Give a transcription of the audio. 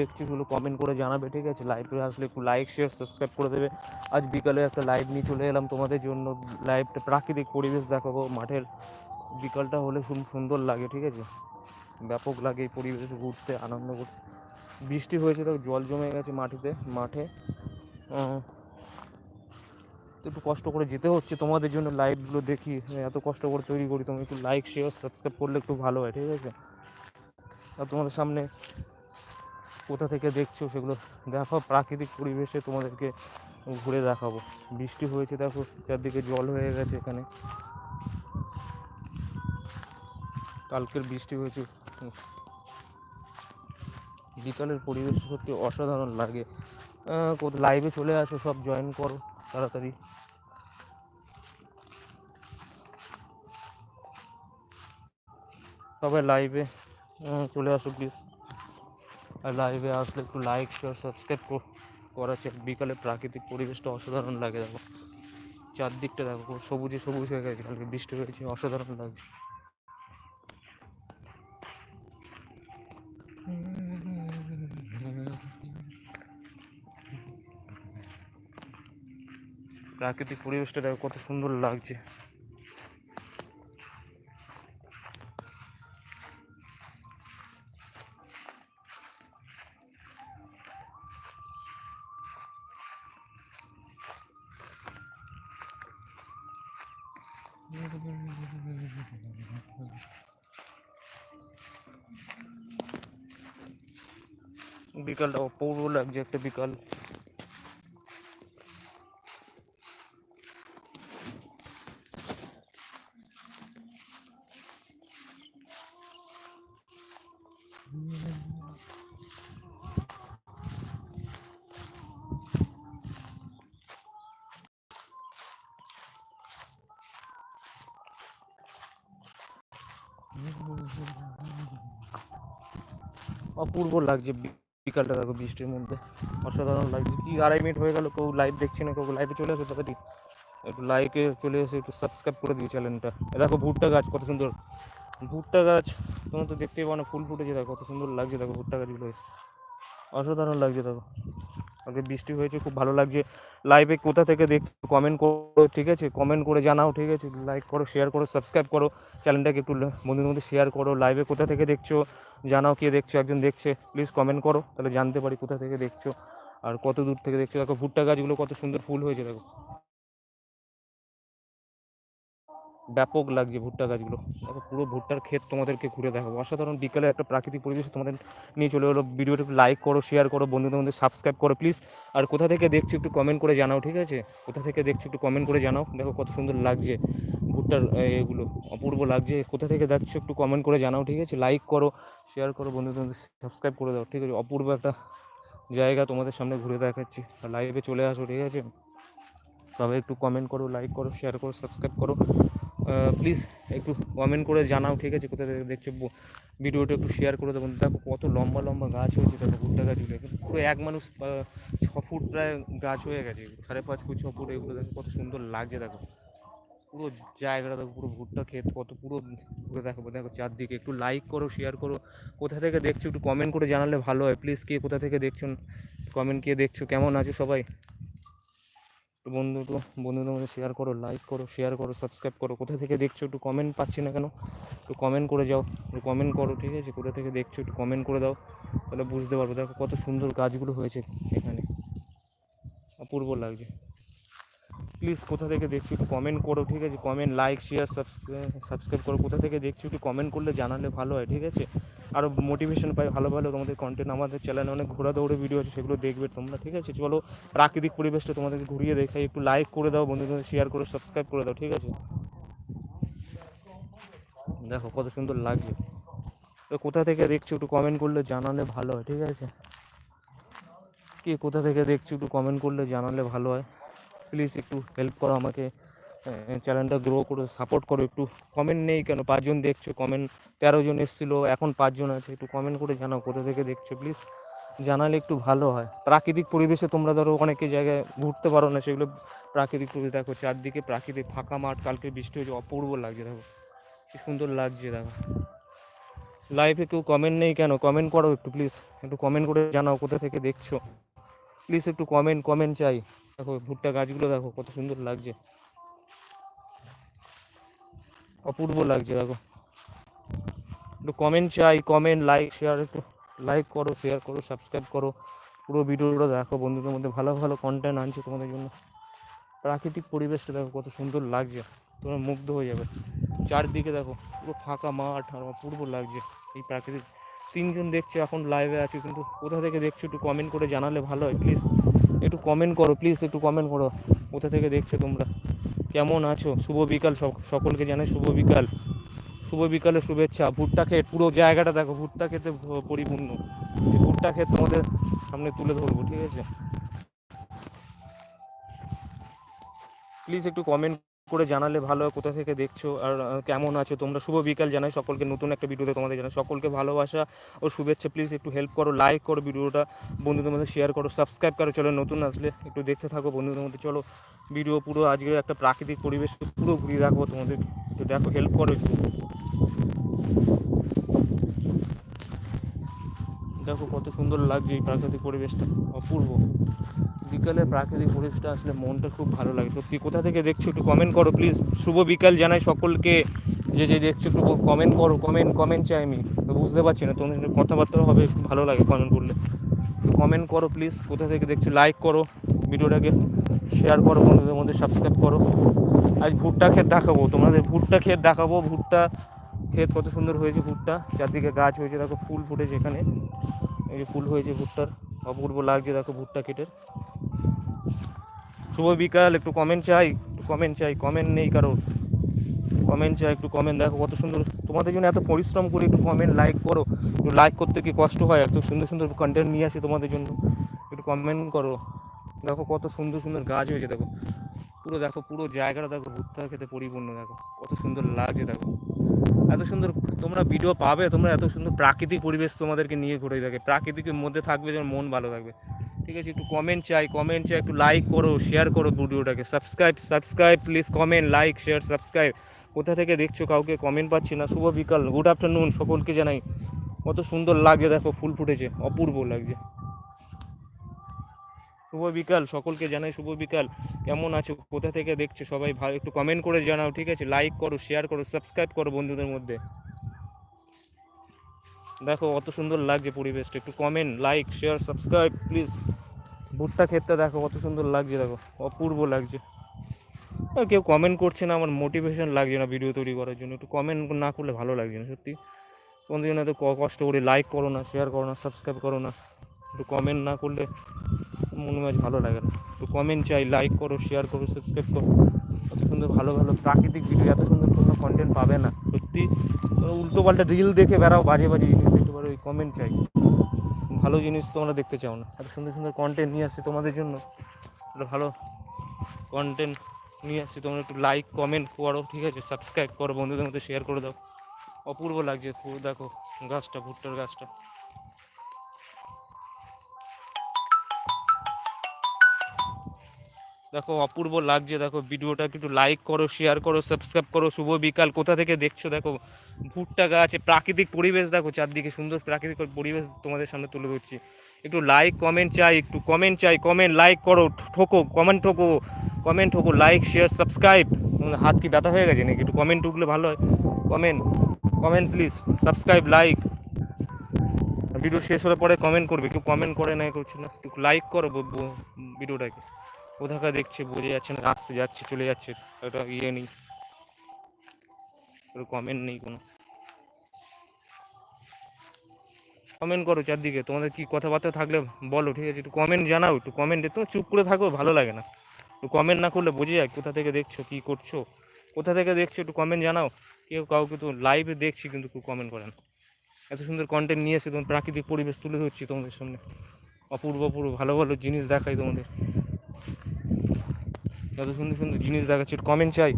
দেখছি সেগুলো কমেন্ট করে জানাবে, ঠিক আছে? লাইভে আসলে একটু লাইক শেয়ার সাবস্ক্রাইব করে দেবে। আজ বিকালে একটা লাইভ নিয়ে চলে এলাম তোমাদের জন্য। লাইভটা প্রাকৃতিক পরিবেশ দেখাবো। মাঠের বিকালটা হলে খুব সুন্দর লাগে, ঠিক আছে? ব্যাপক লাগে এই পরিবেশে ঘুরতে, আনন্দ করতে। বৃষ্টি হয়েছে তো, জল জমে গেছে মাটিতে, মাঠে। একটু কষ্ট করে যেতে হচ্ছে তোমাদের জন্য লাইভগুলো দেখি। এত কষ্ট করে তৈরি করি, তুমি একটু লাইক শেয়ার সাবস্ক্রাইব করলে একটু ভালো হয়, ঠিক আছে? আর তোমাদের সামনে কোথা থেকে দেখছ সেগুলো দেখো, প্রাকৃতিক পরিবেশে তোমাদেরকে ঘুরে দেখাবো। বৃষ্টি হয়েছে, দেখো, চারদিকে জল হয়ে গেছে এখানে। কালকের বৃষ্টি হয়েছে। বিকালের পরিবেশ সত্যি অসাধারণ লাগে। লাইভে চলে আসো, সব জয়েন করো তাড়াতাড়ি। সবাই লাইভে চলে আসো প্লিজ আর লাইভে আসলে একটু লাইক শেয়ার সাবস্ক্রাইব করা বিকালে প্রাকৃতিক পরিবেশটা অসাধারণ লাগে দেখো। চারদিকটা দেখো সবুজে সবুজ হয়ে গেছে, কালকে বৃষ্টি হয়েছে, অসাধারণ লাগে। প্রাকৃতিক পরিবেশটা দেখো কত সুন্দর লাগছে। বিকালটা অপূর্ব লাগছে একটা বিকাল অপূর্ব লাগছে বিকালটা দেখো বৃষ্টির মধ্যে। অসাধারণ লাগছে। কি আড়াই মিনিট হয়ে গেল, কেউ লাইভ দেখছি না, কেউ লাইভে চলে আসে তাড়াতাড়ি। একটু লাইকে চলে এসে, একটু সাবস্ক্রাইব করে দিও চ্যানেলটা দেখো ভুট্টা গাছ, কত সুন্দর। ভুট্টা গাছ, তোমরা তো দেখতেই পাও না, ফুল ফুটেছে, দেখো কত সুন্দর লাগছে, দেখো ভুট্টা গাছগুলো। অসাধারণ লাগছে, দেখো। আগে বৃষ্টি হয়েছে, খুব ভালো লাগছে। লাইভে কোথা থেকে দেখছ কমেন্ট করো, ঠিক আছে? কমেন্ট করে জানাও, ঠিক আছে? লাইক করো শেয়ার করো সাবস্ক্রাইব করো। চ্যানেলটাকে একটু বন্ধুদের মধ্যে শেয়ার করো। লাইভে কোথা থেকে দেখছ, জানাও কে দেখছ, একজন দেখছে। প্লিজ কমেন্ট করো, তাহলে জানতে পারি কোথা থেকে দেখছ। আর কত দূর থেকে দেখছ। দেখো ভুট্টা গাছগুলো কত সুন্দর ফুল হয়েছে, দেখো। ব্যাপক লাগছে ভুট্টা গাছগুলো। দেখো পুরো ভুট্টার ক্ষেত তোমাদেরকে ঘুরে দেখাবো। অসাধারণ বিকালে একটা প্রাকৃতিক পরিবেশ তোমাদের নিয়ে চলে এলো। ভিডিওটা একটু লাইক করো শেয়ার করো, বন্ধুদের মধ্যে সাবস্ক্রাইব করো প্লিজ আর কোথা থেকে দেখছ একটু কমেন্ট করে জানাও, ঠিক আছে? কোথা থেকে দেখছ একটু কমেন্ট করে জানাও। দেখো কত সুন্দর লাগছে ভুট্টার এগুলো। অপূর্ব লাগছে। কোথা থেকে দেখছ একটু কমেন্ট করে জানাও, ঠিক আছে? লাইক করো শেয়ার করো, বন্ধুদের মধ্যে সাবস্ক্রাইব করে দাও, ঠিক আছে? অপূর্ব একটা জায়গা তোমাদের সামনে ঘুরে দেখাচ্ছি। লাইভে চলে আসো, ঠিক আছে? তবে একটু কমেন্ট করো লাইক করো শেয়ার করো সাবস্ক্রাইব করো। প্লিজ একটু কমেন্ট করে জানাও, ঠিক আছে? কোথা থেকে দেখছ? ভিডিওটা একটু শেয়ার করে দেবো। দেখো, কত লম্বা লম্বা গাছ হয়েছে, দেখো, ভুট্টা গাছগুলো পুরো এক মানুষ ছ ফুট প্রায় গাছ হয়ে গেছে। সাড়ে পাঁচ ফুট, ছ ফুট, এগুলো দেখো, কত সুন্দর লাগছে, দেখো। পুরো জায়গাটা, দেখো, পুরো ভুট্টা ক্ষেত, কত পুরো ঘুরে দেখো দেখো, চারদিকে একটু লাইক করো শেয়ার করো। কোথা থেকে দেখছ, একটু কমেন্ট করে জানালে ভালো হয়। প্লিজ কে কোথা থেকে দেখছ কমেন্ট কে দেখছ, কেমন আছো সবাই? একটু বন্ধু তো, বন্ধুদের মধ্যে শেয়ার করো লাইক করো শেয়ার করো সাবস্ক্রাইব করো। কোথা থেকে দেখছ একটু কমেন্ট পাচ্ছি না কেন? একটু কমেন্ট করে যাও, একটু কমেন্ট করো, ঠিক আছে? কোথা থেকে দেখছ একটু কমেন্ট করে দাও, তাহলে বুঝতে পারব। দেখো কত সুন্দর গাছগুলো হয়েছে এখানে। অপূর্ব লাগছে। প্লিজ কোথা থেকে দেখছ একটু কমেন্ট করো, ঠিক আছে? Comment like share subscribe subscribe করো। কোথা থেকে দেখছ একটু কমেন্ট করলে জানালে ভালো হয়, ঠিক আছে? আরও মোটিভেশন পাই ভালো ভালো তোমাদের কন্টেন্ট আমাদের চ্যানেলে অনেক ঘোরা দৌড়ে ভিডিও আছে, সেগুলো দেখবে তোমরা, ঠিক আছে? চলো প্রাকৃতিক পরিবেশটা তোমাদেরকে ঘুরিয়ে দেখাই, একটু লাইক করে দাও, বন্ধুদের শেয়ার করে সাবস্ক্রাইব করে দাও, ঠিক আছে? দেখো কত সুন্দর লাগছে। তো কোথা থেকে দেখছ একটু কমেন্ট করলে জানালে ভালো হয়, ঠিক আছে? কে কোথা থেকে দেখছ একটু কমেন্ট করলে জানালে ভালো হয়? প্লিজ একটু হেল্প করো আমাকে। চ্যানেলটা গ্রো করে সাপোর্ট করো, একটু কমেন্ট নেই কেন? পাঁচজন দেখছ কমেন্ট তেরো জন এসেছিল, এখন পাঁচজন আছে, একটু কমেন্ট করে জানাও, কোথা থেকে দেখছ প্লিজ জানালে একটু ভালো হয়। প্রাকৃতিক পরিবেশে তোমরা ধরো অনেকে জায়গায় ঘুরতে পারো না, সেগুলো প্রাকৃতিক পরিবেশ, দেখো চারদিকে প্রাকৃতিক ফাঁকা মাঠ, কালকে বৃষ্টি হয়েছে, অপূর্ব লাগছে, দেখো। কি সুন্দর লাগছে, দেখো। লাইভে কেউ কমেন্ট নেই কেন? কমেন্ট করো একটু প্লিজ একটু কমেন্ট করে জানাও কোথা থেকে দেখছ। প্লিজ একটু কমেন্ট কমেন্ট চাই। দেখো ভুট্টা গাছগুলো দেখো, কত সুন্দর লাগছে। অপূর্ব লাগছে, দেখো। একটু কমেন্ট চাই কমেন্ট লাইক শেয়ার একটু লাইক করো শেয়ার করো সাবস্ক্রাইব করো। পুরো ভিডিওগুলো দেখো, বন্ধুদের মধ্যে ভালো ভালো কন্টেন্ট আনছে তোমাদের জন্য। প্রাকৃতিক পরিবেশটা দেখো, কত সুন্দর লাগছে। তোমরা মুগ্ধ হয়ে যাবে। চারদিকে দেখো, পুরো ফাঁকা মাঠ আর অপূর্ব লাগছে এই প্রাকৃতিক। তিনজন দেখছে, এখন লাইভে আছে, কিন্তু কোথা থেকে দেখছ একটু কমেন্ট করে জানালে ভালো হয় প্লিজ একটু কমেন্ট করো প্লিজ একটু কমেন্ট করো। কোথা থেকে দেখছ তোমরা? কেমন আছো? শুভ বিকাল সক- সকলকে জানাই শুভ বিকাল। শুভ বিকালে শুভেচ্ছা। ভুট্টা ক্ষেত, পুরো জায়গাটা দেখো, ভুট্টা খেতে পরিপূর্ণ। ভুট্টা ক্ষেত তোমাদের সামনে তুলে ধরবো, ঠিক আছে? প্লিজ একটু কমেন্ট করে জানালে ভালো হয়, কোথা থেকে দেখছ আর কেমন আছো? তোমরা শুভ বিকাল জানাই, সকলকে নতুন একটা ভিডিওতে তোমাদের জানাই। সকলকে ভালোবাসা ও শুভেচ্ছা। প্লিজ একটু হেল্প করো লাইক করো ভিডিওটা। বন্ধুদের মধ্যে শেয়ার করো সাবস্ক্রাইব করো। চলো, নতুন আসলে একটু দেখতে থাকো বন্ধুদের মধ্যে। চলো ভিডিও পুরো আজকে একটা প্রাকৃতিক পরিবেশ পুরো ঘুরিয়ে রাখব তোমাদের। একটু দেখো হেল্প করো একটু। দেখো কত সুন্দর লাগছে এই প্রাকৃতিক পরিবেশটা। অপূর্ব। বিকালে প্রাকৃতিক পরিবেশটা আসলে মনটা খুব ভালো লাগে। সত্যি, কোথা থেকে দেখছ একটু কমেন্ট করো প্লিজ শুভ বিকাল জানাই সকলকে। যে যে দেখছ একটু কমেন্ট করো কমেন্ট কমেন্ট চাই আমি। তো বুঝতে পারছি না, তোমাদের কথাবার্তা হবে, ভালো লাগে কমেন্ট করলে। তো কমেন্ট করো প্লিজ কোথা থেকে দেখছ লাইক করো। ভিডিওটাকে শেয়ার করো, বন্ধুদের মধ্যে সাবস্ক্রাইব করো। আজ ভুট্টা ক্ষেত দেখাবো, তোমাদের ভুট্টা ক্ষেত দেখাবো। ভুট্টা ক্ষেত কত সুন্দর হয়েছে ভুট্টা। চারদিকে গাছ হয়েছে, দেখো ফুল ফুটেছে এখানে। এই যে ফুল হয়েছে ভুট্টার, অপূর্ব লাগছে দেখো ভুট্টা ক্ষেতের। শুভ বিকাল, একটু কমেন্ট চাই, একটু কমেন্ট চাই কমেন্ট নেই কারোর। কমেন্ট চাই, একটু কমেন্ট দেখো কত সুন্দর। তোমাদের জন্য এত পরিশ্রম করে একটু কমেন্ট লাইক করো। একটু লাইক করতে কি কষ্ট হয়? এত সুন্দর সুন্দর কন্টেন্ট নিয়ে আসি তোমাদের জন্য। একটু কমেন্ট করো। দেখো কত সুন্দর সুন্দর গাছ হয়েছে, দেখো। পুরো দেখো, পুরো জায়গাটা দেখো ভুট্টা খেতে পরিপূর্ণ, দেখো। কত সুন্দর লাগছে, দেখো। এত সুন্দর, তোমরা ভিডিও পাবে, তোমরা এত সুন্দর প্রাকৃতিক পরিবেশ তোমাদেরকে নিয়ে ঘুরে থাকে প্রাকৃতিকের মধ্যে থাকবে যেন মন ভালো থাকবে। ঠিক আছে, একটু কমেন্ট চাই কমেন্ট চাই, একটু লাইক করো শেয়ার করো ভিডিওটাকে। Subscribe subscribe please comment like share subscribe কোথা থেকে দেখছ কাউকে কমেন্ট পাচ্ছি না, শুভ বিকাল গুড আফটারনুন সকলকে জানাই। কত সুন্দর লাগছে, দেখো, ফুল ফুটেছে, অপূর্ব লাগছে। শুভ বিকাল, সকলকে জানাই শুভ বিকাল। কেমন আছো? কোথা থেকে দেখছ? সবাই ভালো একটু কমেন্ট করে জানাও, ঠিক আছে? লাইক করো শেয়ার করো সাবস্ক্রাইব করো বন্ধুদের মধ্যে। দেখো অত সুন্দর লাগছে পরিবেশটা। একটু comment like share subscribe please ভুট্টা ক্ষেতটা দেখো, কত সুন্দর লাগছে, দেখো। অপূর্ব লাগছে। আর কেউ কমেন্ট করছে না, আমার মোটিভেশন লাগছে না ভিডিও তৈরি করার জন্য। একটু কমেন্ট না করলে ভালো লাগছে না, সত্যি। জন্য এত কষ্ট করে লাইক করো না শেয়ার করো না সাবস্ক্রাইব করো না। একটু কমেন্ট না করলে মনে মাঝে ভালো লাগে না। একটু কমেন্ট চাই লাইক করো শেয়ার করো সাবস্ক্রাইব করো। এত সুন্দর ভালো ভালো প্রাকৃতিক ভিডিও এত সুন্দর কোনো কন্টেন্ট পাবে না। সত্যি উল্টো পাল্টা রিল দেখে বেড়াও, বাজে বাজে জিনিস দেখতে পারো ওই কমেন্ট চাই। ভালো জিনিস তোমরা দেখতে চাও না। এত সুন্দর সুন্দর কন্টেন্ট নিয়ে আসছে তোমাদের জন্য। ভালো কন্টেন্ট নিয়ে আসছি তোমরা, একটু লাইক কমেন্ট করো, ঠিক আছে? সাবস্ক্রাইব করো, বন্ধুদের মধ্যে শেয়ার করে দাও। অপূর্ব লাগছে দেখো, গাছটা, ভুট্টার গাছটা। দেখো, অপূর্ব লাগছে। দেখো, ভিডিওটা একটু লাইক করো শেয়ার করো সাবস্ক্রাইব করো। শুভ বিকাল। কোথা থেকে দেখছ? দেখো, ভুট্টা গাছ, প্রাকৃতিক পরিবেশ দেখো, চারদিকে সুন্দর প্রাকৃতিক পরিবেশ তোমাদের সামনে তুলে ধরছি। একটু লাইক কমেন্ট চাই, একটু কমেন্ট চাই কমেন্ট লাইক করো, ঠোকো কমেন্ট ঠোকো কমেন্ট ঠোকো লাইক শেয়ার সাবস্ক্রাইব হাত কি ব্যথা হয়ে গেছে নাকি? একটু কমেন্ট ঠুকলে ভালো হয়। Comment comment please subscribe like video শেষ হলে পরে কমেন্ট করবে। একটু কমেন্ট করে না করছি না। একটু লাইক করো ভিডিওটাকে। কোথাকার দেখছে, বোঝা যাচ্ছে না, আসতে যাচ্ছে, চলে যাচ্ছে একটা ইয়ে নেই। কমেন্ট নেই কোনো। কমেন্ট করো চারদিকে, তোমাদের কি কথাবার্তা থাকলে বলো, ঠিক আছে? একটু কমেন্ট জানাও, একটু কমেন্টে তুমি চুপ করে থাকো, ভালো লাগে না। একটু কমেন্ট না করলে বোঝা যায় কোথা থেকে দেখছ, কি করছ। কোথা থেকে দেখছ, একটু কমেন্ট জানাও। কেউ কাউকে তো লাইভে দেখছি, কিন্তু কেউ কমেন্ট করে না। এত সুন্দর কন্টেন্ট নিয়ে এসে তোমার প্রাকৃতিক পরিবেশ তুলে ধরছি তোমাদের সামনে। অপূর্ব অপূর্ব, ভালো ভালো জিনিস দেখাই তোমাদের। এত সুন্দর সুন্দর জিনিস দেখাচ্ছে একটু কমেন্ট চাই।